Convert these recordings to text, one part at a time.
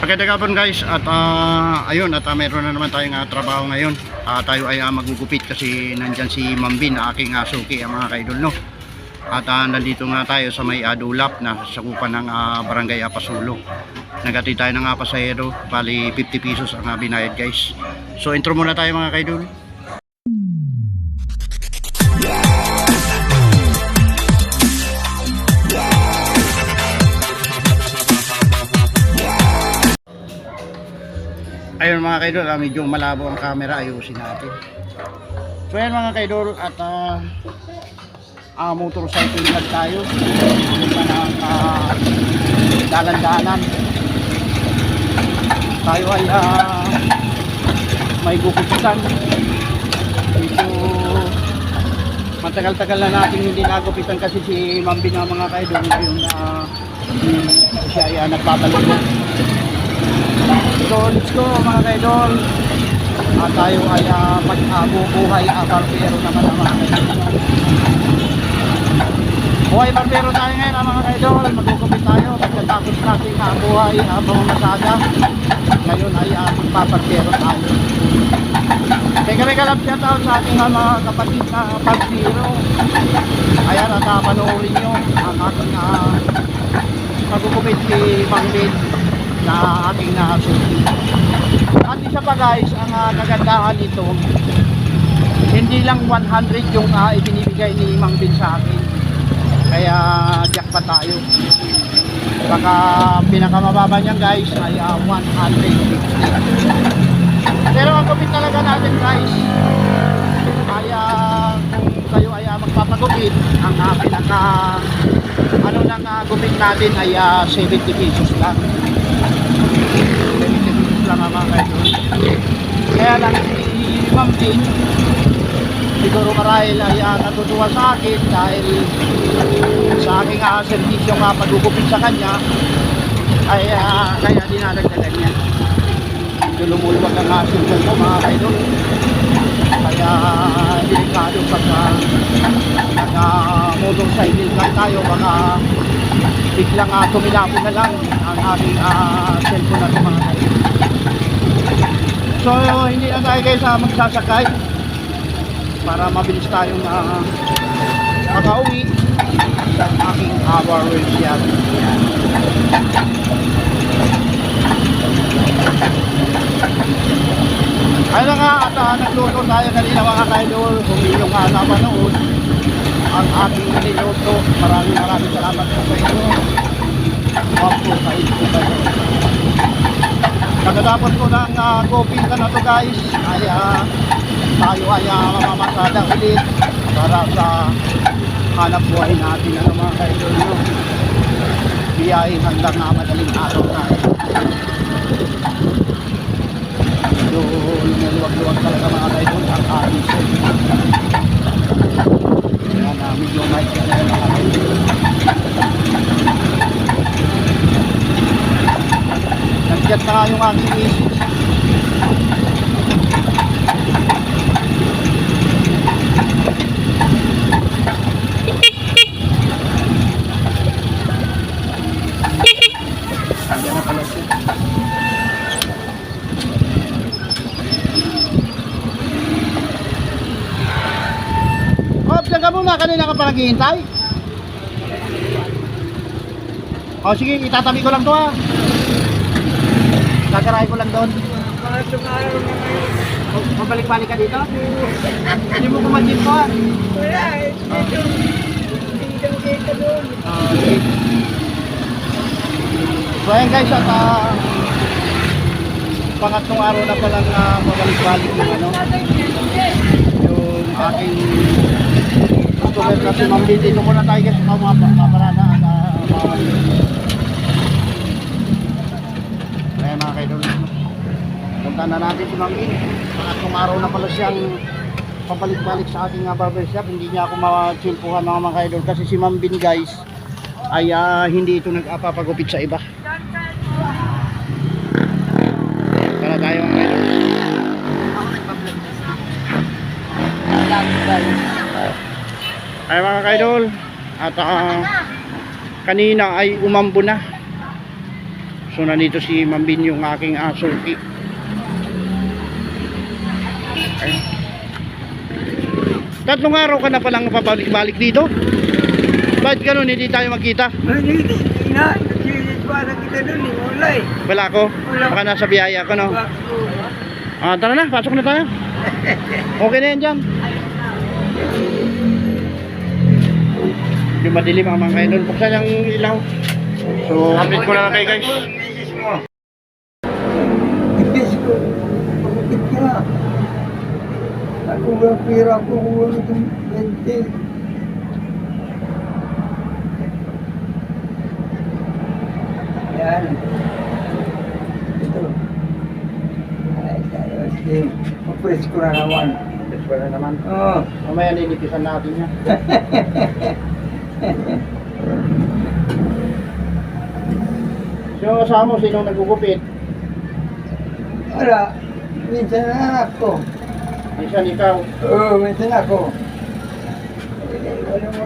Magandang hapon guys at ah, ayun at ah, meron na naman tayong ah, trabaho ngayon. Ah, tayo ay ah, magugupit kasi nandyan si Mambin na aking uh, suki ang mga kaidol no. At ah, nandito nga tayo sa may adulap na sakupan ng ah, barangay Apasulo. Nagati tayo ng ah, pasahero, bali 50 pesos ang ah, binayad guys. So intro muna tayo mga kaidol. Ayun mga kaidol, ah, medyo malabo ang camera, ayusin natin. So ayan mga kaidol, at ah, ah, motorcycle vlog tayo. Punta ng ah, dalan-dalan. Tayo ay ah, may gukupitan. Dito matagal-tagal na natin hindi nagupitan kasi si Mambi na mga kaidol ngayon na siya ay ah, nagpapalibot. Let's go mga kaidol. At tayo ay uh, mag-abubuhay uh, barbero naman ang mga kaidol. Buhay barbero tayo ngayon ang mga kaidol. Magkukupit tayo. Pagkatapos natin uh, buhay uh, pamamasada. Ngayon ay uh, magpaparbero tayo. Teka rin kalap shout out sa ating uh, mga kapatid na barbero. Ayan at uh, panoorin nyo ang ating uh, magkukupit si Mang na ating nasuki. At isa pa guys, ang uh, kagandahan nito, hindi lang 100 yung uh, ibinibigay ni Mang Bin sa akin. Kaya jackpot tayo. Baka pinakamababa niyan guys ay uh, 150. Pero ang gupit talaga natin guys, ay uh, kung kayo ay uh, magpapagupit, ang uh, pinaka ano nang uh, gupit natin ay uh, 70 pesos lang. 70 pesos lang ang mga kaidol. Kaya lang si Ma'am Jean, siguro marahil ay uh, natutuwa sa akin dahil sa aking uh, servisyo nga pagugupit sa kanya ay uh, kaya dinadagdagan niya. Medyo lumuluwag ang uh, cellphone ko mga kaidol. Kaya delikado pagka naka motorcycle lang tayo baka biglang uh, tumilabo na lang ang ating uh, cellphone natin mga kaidol. So hindi na tayo kayo sa magsasakay para mabilis tayong uh, makauwi sa aking hour yan. Ayun na nga at uh, nagluto tayo kanina mga kaidol kung inyong uh, napanood ang ating niluto. Maraming maraming salamat po sa inyo. Kayo po kayo. Pagkatapos ko ng uh, ka na to guys, ay uh, tayo ay uh, mamamasada ulit para sa hanap buhay natin ano mga kaidol no. Biyahe hanggang uh, madaling araw tayo. So, lumaluwag-luwag talaga mga kaidol ang ating Kaya na medyo mic na yan mga. Nag-chat na nga yung aking misis. Ayan na pala siya. Ops, ka muna. Kanina ka pa naghihintay? O sige, itatabi ko lang to ha. Gagarahin ko lang doon. Mabalik-balik ka dito? Hindi mo kumansin ko ha. Wala eh. Ah, okay. So ayan guys, at ah, pangatlong araw na palang uh, mabalik-balik yung ano, yung aking customer na si Ma'am. Dito muna tayo guys, mga paparada at uh, mga Ayan mga kaidol. Punta na natin si Ma'am Lin. Pangatlong araw na pala siyang pabalik-balik sa ating uh, barbershop. Hindi niya ako ma-chilpuhan mga mga kaidol kasi si Ma'am guys ay ah, hindi ito nag-apapagupit sa iba. Para tayo mga kaidol. Ay mga kaidol, at ah, kanina ay umambo na. So nandito si Mambin yung aking asulti. Ay. Tatlong araw ka na palang papalik-balik dito? Bakit ganun hindi tayo magkita? Wala ko? Baka nasa biyaya ko no? Ah, tara na, pasok na tayo. Okay na yan dyan. Yung madilim ang mga kayo doon. Buksan yung ilaw. So, update ko na lang kayo guys. Misis ko. Bakit ka? Ako ba pira ko wala itong 20. Yan. Ito. Ay, tayo. Sige. Mag-press ko na naman. Update ko na naman. Oo. Mamaya nilipisan natin yan. So, sa mo, sino nagugupit? Wala. Minsan na anak ko. Minsan ikaw. Oo, minsan ako.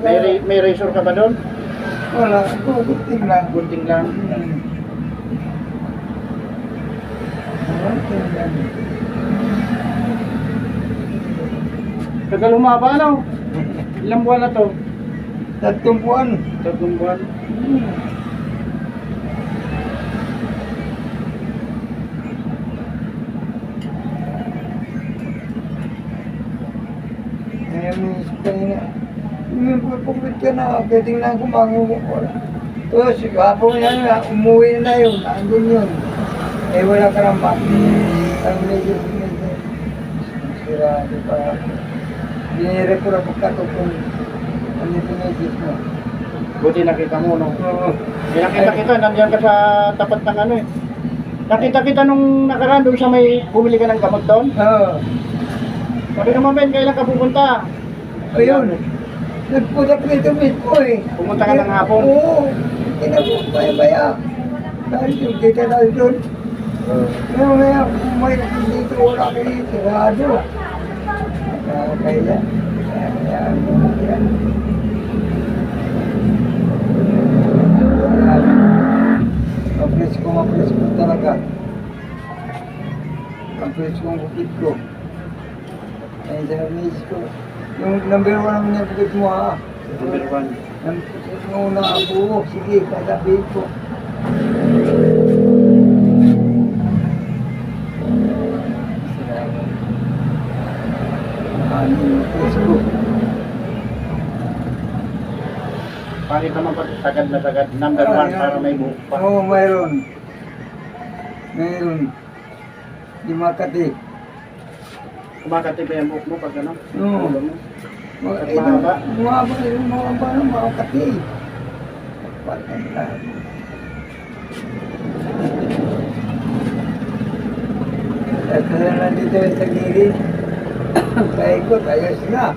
May, ra- may razor ka ba doon? Wala. Kukuting lang. Gunting lang. Hmm. Lang. Tagal humaba, no? Ilang buwan na to? Tatlong buwan. Tatlong buwan. Hmm. Ngayon, miss ko na. Yung pagpupit ka na, pwedeng na kumango wala. Tapos, hapon yan umuwi na yun, andun yun. Eh, wala ka naman. Ang medyo, medyo, sira, di pa. Binire ko na pagkato kung ano yung pinigis mo. Buti nakita mo, no? Oo. Eh, nakita kita, nandiyan ka sa tapat ng ano eh. Nakita kita nung nakaraan doon sa may bumili ka ng gamot doon. Oo. Sabi naman, Ben, kailan ka pupunta? Ayun. Nagpunta ko dito mismo eh. Pumunta ka ng hapon? Oo. Kinabaya-baya. Dahil yung kita na doon. Pero kaya may dito wala kayo tirado. Kaya kaya. Kaya. Mapres ko, mapres ko talaga. Mapres ko ang bukid ko. Ay, sa miss ko. Yung number one naman yung bukid mo ha. Number one. Ang una ako, sige, sasabihin ko. Ano yung Facebook? Pangit naman pag sagad na sagad. Number one para may buhok pa. Oo, mayroon. Mayroon. Di Makati. Kumakati pa yung buhok mo pag ano? Oo. Mga At mahaba? mahaba yung mahaba ng Makati. Patanda. At na nandito yung sa gilid. Kaikot, ayos na.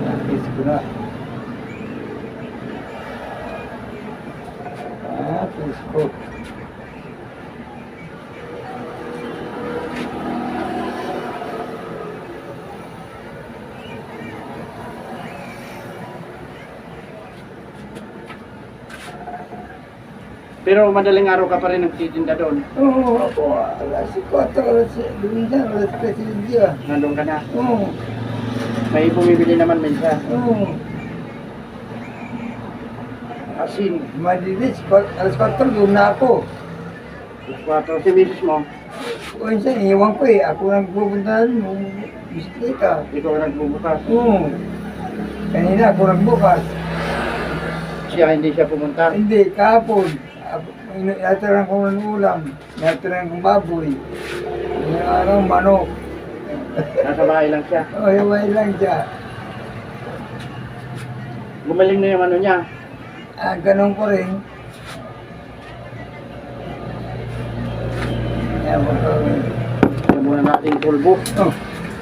Nakis ko na. Ah, Facebook. Pero madaling araw ka pa rin nagtitinda doon. Oo, ako. Alas 4, alas 5, alas 3 ng dia. Nandun ka na. Oo, May bumibili naman minsan. oo. Asin. Madilis, alas 4 doon na ako. Kwatro si misis mo. O minsan, iwan ko eh. Ako nang pupunta ng bisikleta. Ikaw ang nagbubukas. Oo. Kanina ako nagbukas. Siya hindi siya pumunta. Hindi, kahapon. Ako- Natiran ko ng ulam. Natiran kong baboy. Araw, manok. Nasa bahay lang siya. O, iway lang siya. Gumaling na yung ano niya. Ah, ganun ko rin. Mo ko. Yan muna natin pulbo. Oh,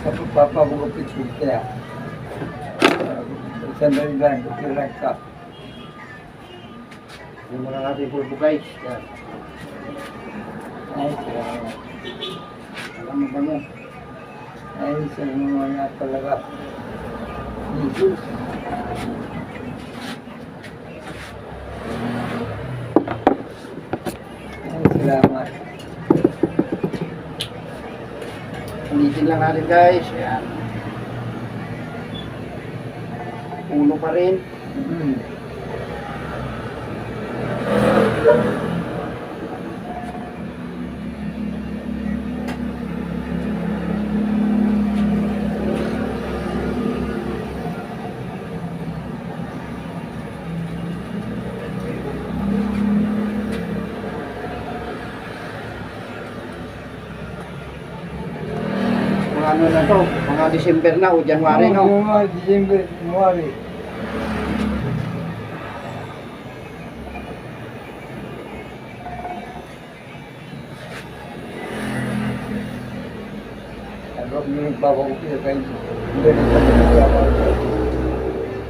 papapagupit ko kaya. Sandali lang, relax ka. Yan muna natin pulbo guys. Yan. Ay. Alam mo ba mo? Ay, sa mga na talaga. Ay, salamat. Ulitin lang natin guys. Ayan. Uno pa rin. Mm. Mga ano na to, mga December na o January no. Oo, mga December, January. Ano yung nagpapakupit kayo? Pa rin nagpapakupit.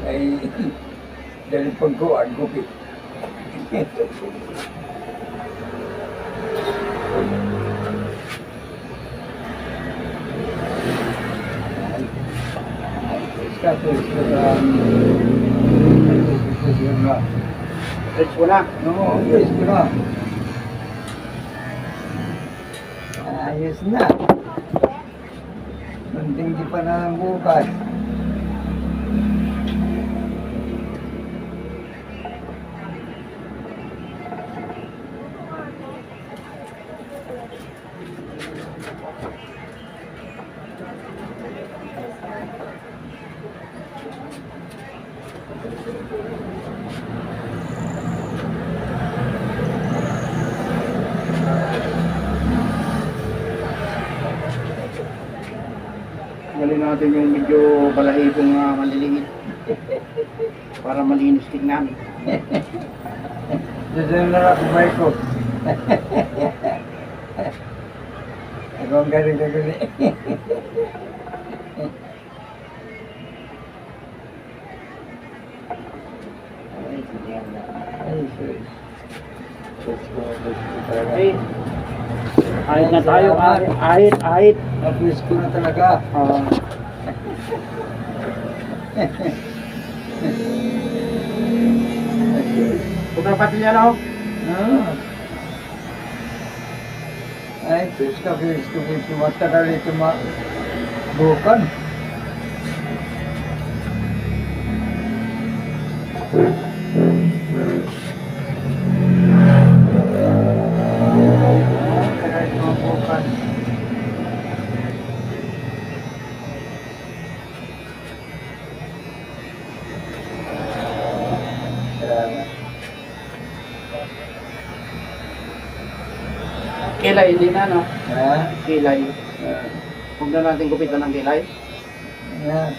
Ay, dali pagkuhan, kupit. Kaso, ito na. Rich. Oo, ayos ko na. Ayos na. Kunting di pa na ng bukas. Galing natin yung medyo balahibong uh, maliliit. Para malinis tignan. Susunod na ako, Marco. Ako ang galing na galing. Ay. Ahit na tayo. Ahit, ahit. ahit. Napis ko na talaga. Ah, Huwag na pati yan ako. Ah. Ay, sus ka, sus ko, sus ko. Matagal ito ma... Bukan. Matagal ito ma bukan. Salamat. Kilay din na, no? Ha? Kilay. Ah. Huwag na natin gupitan ng kilay. Yan.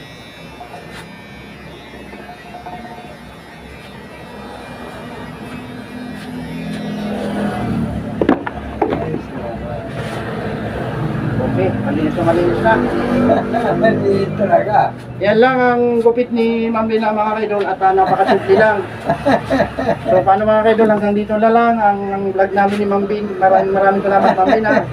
Malinis na. Maliit talaga. Yan lang ang gupit ni Ma'am Lina mga kaidol at uh, napakasimple lang. So paano mga kaidol hanggang dito na lang ang, ang vlog namin ni Ma'am Bin. Maraming maraming salamat Ma'am Lina.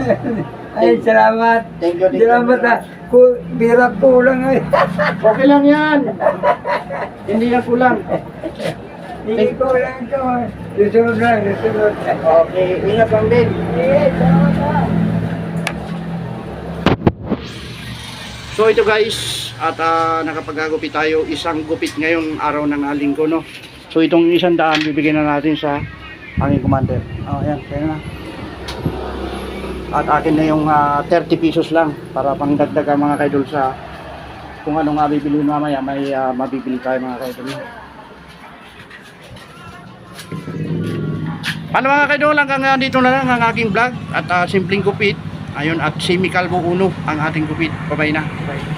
Ay, salamat. Thank you, thank you. Salamat ha. Ku, bira kulang ay. Okay lang yan. Hindi yan kulang. Hindi kulang ito. Susunod lang, susunod. Okay, ingat Ma'am Bin. Eh, salamat So ito guys, at uh, nakapagagupit tayo isang gupit ngayong araw ng aling ko no. So itong isang daan bibigyan na natin sa aming commander. Oh, ayan, kaya na. At akin na yung ah, 30 pesos lang para pangdagdag ang mga kaidol sa kung ano nga bibili mamaya may ah, mabibili tayo mga kaidol. Paano mga kaidol hanggang ah, dito na lang ang aking vlog at ah, simpleng kupit. Ayun at si Mikalbo Uno ang ating kupit. Bye-bye na. Bye.